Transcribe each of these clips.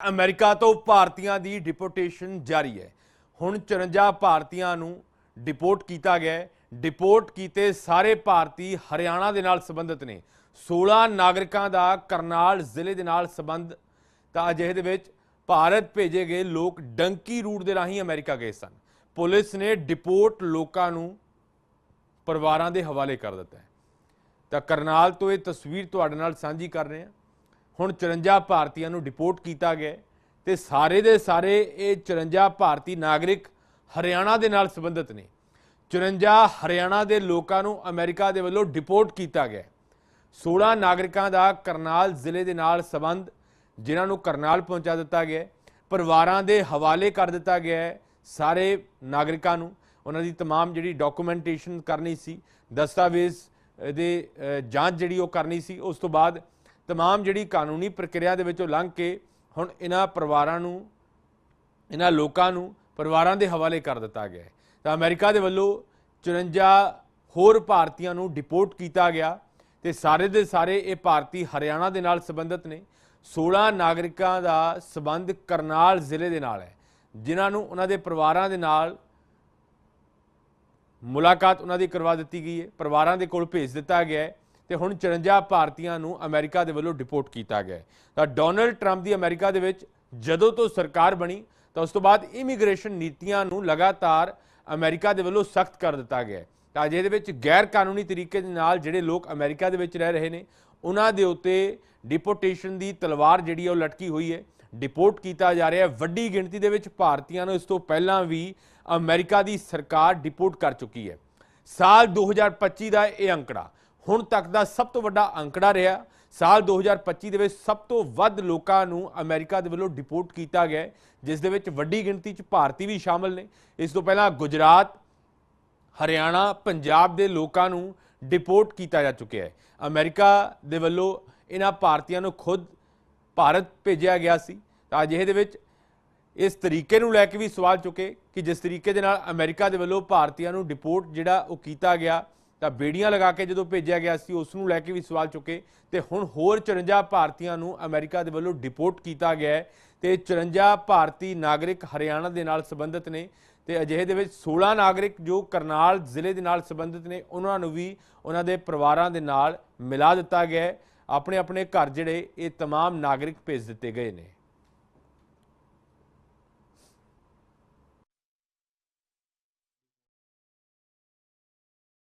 America ਤੋਂ ਭਾਰਤੀਆਂ ਦੀ deportation ਜਾਰੀ ਹੈ। ਹੁਣ 54 ਭਾਰਤੀਆਂ ਨੂੰ ਡਿਪੋਰਟ ਕੀਤਾ ਗਿਆ ਹੈ। ਡਿਪੋਰਟ ਕੀਤੇ ਸਾਰੇ ਭਾਰਤੀ ਹਰਿਆਣਾ ਦੇ ਨਾਲ ਸੰਬੰਧਿਤ ਨੇ। 16 ਨਾਗਰਿਕਾਂ ਦਾ ਕਰਨਾਲ ਜ਼ਿਲ੍ਹੇ ਦੇ ਨਾਲ ਸੰਬੰਧ ਤਾਂ ਅਜਿਹੇ ਦੇ ਵਿੱਚ ਭਾਰਤ ਭੇਜੇ ਗਏ ਲੋਕ ਡੰਕੀ ਰੂਟ ਦੇ ਰਾਹੀਂ ਅਮਰੀਕਾ ਗਏ ਸਨ। ਪੁਲਿਸ ਨੇ ਡਿਪੋਰਟ ਲੋਕਾਂ ਨੂੰ ਪਰਿਵਾਰਾਂ ਦੇ ਹਵਾਲੇ ਕਰ ਦਿੱਤਾ ਹੈ। ਤਾਂ ਕਰਨਾਲ ਤੋਂ ਇਹ ਤਸਵੀਰ ਤੁਹਾਡੇ ਨਾਲ ਸਾਂਝੀ ਕਰ ਰਹੇ ਹਾਂ। ਹੁਣ 54 ਭਾਰਤੀਆਂ ਨੂੰ ਡਿਪੋਰਟ ਕੀਤਾ ਗਿਆ ਹੈ ਤੇ ਸਾਰੇ ਦੇ ਸਾਰੇ ਇਹ 54 ਭਾਰਤੀ ਨਾਗਰਿਕ ਹਰਿਆਣਾ ਦੇ ਨਾਲ ਸੰਬੰਧਿਤ ਨੇ 54 ਹਰਿਆਣਾ ਦੇ ਲੋਕਾਂ ਨੂੰ ਅਮਰੀਕਾ ਦੇ ਵੱਲੋਂ ਡਿਪੋਰਟ ਕੀਤਾ ਗਿਆ ਹੈ 16 ਨਾਗਰਿਕਾਂ ਦਾ ਕਰਨਾਲ ਜ਼ਿਲ੍ਹੇ ਦੇ ਨਾਲ ਸੰਬੰਧ ਜਿਨ੍ਹਾਂ ਨੂੰ ਕਰਨਾਲ ਪਹੁੰਚਾ ਦਿੱਤਾ ਗਿਆ ਹੈ ਪਰਿਵਾਰਾਂ ਦੇ ਹਵਾਲੇ ਕਰ ਦਿੱਤਾ ਗਿਆ ਹੈ ਸਾਰੇ ਨਾਗਰਿਕਾਂ ਨੂੰ ਉਹਨਾਂ ਦੀ तमाम ਜਿਹੜੀ ਡਾਕੂਮੈਂਟੇਸ਼ਨ ਕਰਨੀ ਸੀ ਦਸਤਾਵੇਜ਼ ਦੇ ਅ, ਜਾਂਚ ਜਿਹੜੀ ਉਹ ਕਰਨੀ ਸੀ ਉਸ ਤੋਂ ਬਾਅਦ तमाम ਜਿਹੜੀ ਕਾਨੂੰਨੀ ਪ੍ਰਕਿਰਿਆ ਦੇ ਵਿੱਚੋਂ ਲੰਘ ਕੇ ਹੁਣ ਇਹਨਾਂ ਪਰਿਵਾਰਾਂ ਨੂੰ ਇਹਨਾਂ ਲੋਕਾਂ ਨੂੰ ਪਰਿਵਾਰਾਂ ਦੇ ਹਵਾਲੇ ਕਰ ਦਿੱਤਾ ਗਿਆ ਹੈ ਤਾਂ ਅਮਰੀਕਾ ਦੇ ਵੱਲੋਂ 54 ਹੋਰ ਭਾਰਤੀਆਂ ਨੂੰ ਡਿਪੋਰਟ ਕੀਤਾ ਗਿਆ ਤੇ ਸਾਰੇ ਦੇ ਸਾਰੇ ਇਹ ਭਾਰਤੀ ਹਰਿਆਣਾ ਦੇ ਨਾਲ ਸੰਬੰਧਿਤ ਨੇ 16 ਨਾਗਰਿਕਾਂ ਦਾ ਸਬੰਧ ਕਰਨਾਲ ਜ਼ਿਲ੍ਹੇ ਦੇ ਨਾਲ ਹੈ ਜਿਨ੍ਹਾਂ ਨੂੰ ਉਹਨਾਂ ਦੇ ਪਰਿਵਾਰਾਂ ਦੇ ਨਾਲ ਮੁਲਾਕਾਤ ਉਹਨਾਂ ਦੀ ਕਰਵਾ ਦਿੱਤੀ ਗਈ ਹੈ ਪਰਿਵਾਰਾਂ ਦੇ ਕੋਲ ਭੇਜ ਦਿੱਤਾ ਗਿਆ ਹੈ ਤੇ ਹੁਣ 54 ਭਾਰਤੀਆਂ ਨੂੰ ਅਮਰੀਕਾ ਦੇ ਵੱਲੋਂ ਡਿਪੋਰਟ ਕੀਤਾ ਗਿਆ ਤਾਂ ਡੋਨਲਡ ਟਰੰਪ ਦੀ ਅਮਰੀਕਾ ਦੇ ਵਿੱਚ ਜਦੋਂ ਤੋਂ ਸਰਕਾਰ ਬਣੀ, ਤਾਂ ਉਸ ਤੋਂ ਬਾਅਦ ਇਮੀਗ੍ਰੇਸ਼ਨ ਨੀਤੀਆਂ ਨੂੰ ਲਗਾਤਾਰ ਅਮਰੀਕਾ ਦੇ ਵੱਲੋਂ ਸਖਤ ਕਰ ਦਿੱਤਾ ਗਿਆ ਤਾਂ ਅਜੇ ਦੇ ਵਿੱਚ ਗੈਰ ਕਾਨੂੰਨੀ ਤਰੀਕੇ ਦੇ ਨਾਲ ਜਿਹੜੇ ਲੋਕ ਅਮਰੀਕਾ ਦੇ ਵਿੱਚ ਰਹਿ ਰਹੇ ਨੇ, ਉਹਨਾਂ ਦੇ ਉੱਤੇ ਡਿਪੋਰਟੇਸ਼ਨ ਦੀ ਤਲਵਾਰ ਜਿਹੜੀ ਹੈ ਉਹ ਲਟਕੀ ਹੋਈ ਹੈ। ਡਿਪੋਰਟ ਕੀਤਾ ਜਾ ਰਿਹਾ ਹੈ। ਵੱਡੀ ਗਿਣਤੀ ਦੇ ਵਿੱਚ ਭਾਰਤੀਆਂ ਨੂੰ ਇਸ ਤੋਂ ਪਹਿਲਾਂ ਵੀ ਅਮਰੀਕਾ ਦੀ ਸਰਕਾਰ ਡਿਪੋਰਟ ਕਰ ਚੁੱਕੀ ਹੈ। ਸਾਲ 2025 ਦਾ ਇਹ ਅੰਕੜਾ ਹੁਣ ਤੱਕ ਦਾ ਸਭ ਤੋਂ ਵੱਡਾ ਅੰਕੜਾ ਰਿਹਾ। ਸਾਲ 2025 ਦੇ ਵਿੱਚ ਸਭ ਤੋਂ ਵੱਧ ਲੋਕਾਂ ਨੂੰ ਅਮਰੀਕਾ ਦੇ ਵੱਲੋਂ ਡਿਪੋਰਟ ਕੀਤਾ ਗਿਆ ਹੈ, ਜਿਸ ਦੇ ਵਿੱਚ ਵੱਡੀ ਗਿਣਤੀ 'ਚ ਭਾਰਤੀ ਵੀ ਸ਼ਾਮਲ ਨੇ। ਇਸ ਤੋਂ ਪਹਿਲਾਂ ਗੁਜਰਾਤ ਹਰਿਆਣਾ ਪੰਜਾਬ ਦੇ ਲੋਕਾਂ ਨੂੰ ਡਿਪੋਰਟ ਕੀਤਾ ਜਾ ਚੁੱਕਿਆ ਹੈ। ਅਮਰੀਕਾ ਦੇ ਵੱਲੋਂ ਇਹਨਾਂ ਭਾਰਤੀਆਂ ਨੂੰ ਖੁਦ ਭਾਰਤ ਭੇਜਿਆ ਗਿਆ ਸੀ। ਤਾਂ ਅਜਿਹੇ ਦੇ ਵਿੱਚ ਇਸ ਤਰੀਕੇ ਨੂੰ ਲੈ ਕੇ ਵੀ ਸਵਾਲ ਚੁੱਕੇ ਕਿ ਜਿਸ ਤਰੀਕੇ ਦੇ ਨਾਲ ਅਮਰੀਕਾ ਦੇ ਵੱਲੋਂ ਭਾਰਤੀਆਂ ਨੂੰ ਡਿਪੋਰਟ ਜਿਹੜਾ ਉਹ ਕੀਤਾ ਗਿਆ ਤਾਂ ਬੇੜੀਆਂ ਲਗਾ ਕੇ ਜਦੋਂ ਭੇਜਿਆ ਗਿਆ ਸੀ ਉਸ ਨੂੰ ਲੈ ਕੇ ਵੀ ਸਵਾਲ ਚੁੱਕੇ ਤੇ ਹੁਣ ਹੋਰ 54 ਭਾਰਤੀਆਂ ਨੂੰ ਅਮਰੀਕਾ ਦੇ ਵੱਲੋਂ ਡਿਪੋਰਟ ਕੀਤਾ ਗਿਆ ਹੈ ਤੇ 54 ਭਾਰਤੀ ਨਾਗਰਿਕ ਹਰਿਆਣਾ ਦੇ ਨਾਲ ਸੰਬੰਧਿਤ ਨੇ ਤੇ ਅਜਿਹੇ ਦੇ ਵਿੱਚ 16 ਨਾਗਰਿਕ ਜੋ ਕਰਨਾਲ ਜ਼ਿਲ੍ਹੇ ਦੇ ਨਾਲ ਸੰਬੰਧਿਤ ਨੇ ਉਹਨਾਂ ਨੂੰ ਵੀ ਉਹਨਾਂ ਦੇ ਪਰਿਵਾਰਾਂ ਦੇ ਨਾਲ ਮਿਲਾ ਦਿੱਤਾ ਗਿਆ ਹੈ ਆਪਣੇ ਆਪਣੇ ਘਰ ਜਿਹੜੇ ਇਹ तमाम ਨਾਗਰਿਕ ਭੇਜ ਦਿੱਤੇ ਗਏ ਨੇ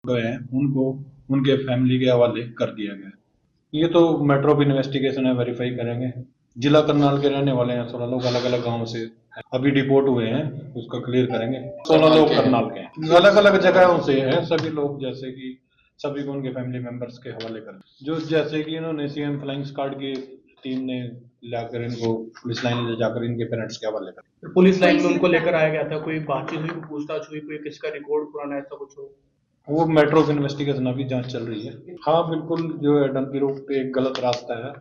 गए हैं उनको उनके फैमिली के हवाले कर दिया गया ये तो मेट्रो भी इन्वेस्टिगेशन है वेरीफाई करेंगे। जिला करनाल के रहने वाले हैं सोलह लोग अलग अलग गाँव से। अभी डिपोर्ट हुए हैं उसका क्लियर करेंगे। सोलह लोग करनाल के हैं। अलग अलग जगहों से हैं सभी लोग जैसे कि सभी को उनके फैमिली मेंबर्स के हवाले कर जो जैसे कि इन्होंने सीएम फ्लाइंग स्क्वाड की टीम ने लाकर इनको पुलिस लाइन ले जाकर इनके पेरेंट्स के हवाले कर पुलिस लाइन में उनको लेकर आया गया था कोई बातचीत हुई पूछताछ हुई कोई किसका रिकॉर्ड पुराना ऐसा कुछ हो? वो मेट्रो की इन्वेस्टिगेशन अभी जाँच चल रही है। हाँ बिल्कुल, जो है डंपी रोड पे एक गलत रास्ता है।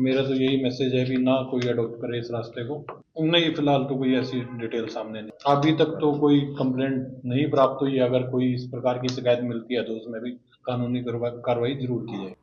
मेरा तो यही मैसेज है भी ना कोई अडोप्ट करे इस रास्ते को। नहीं, फ़िलहाल तो कोई ऐसी डिटेल सामने नहीं। अभी तक तो कोई कंप्लेंट नहीं प्राप्त हुई। अगर कोई इस प्रकार की शिकायत मिलती है तो उसमें भी कानूनी कार्रवाई ज़रूर की जाए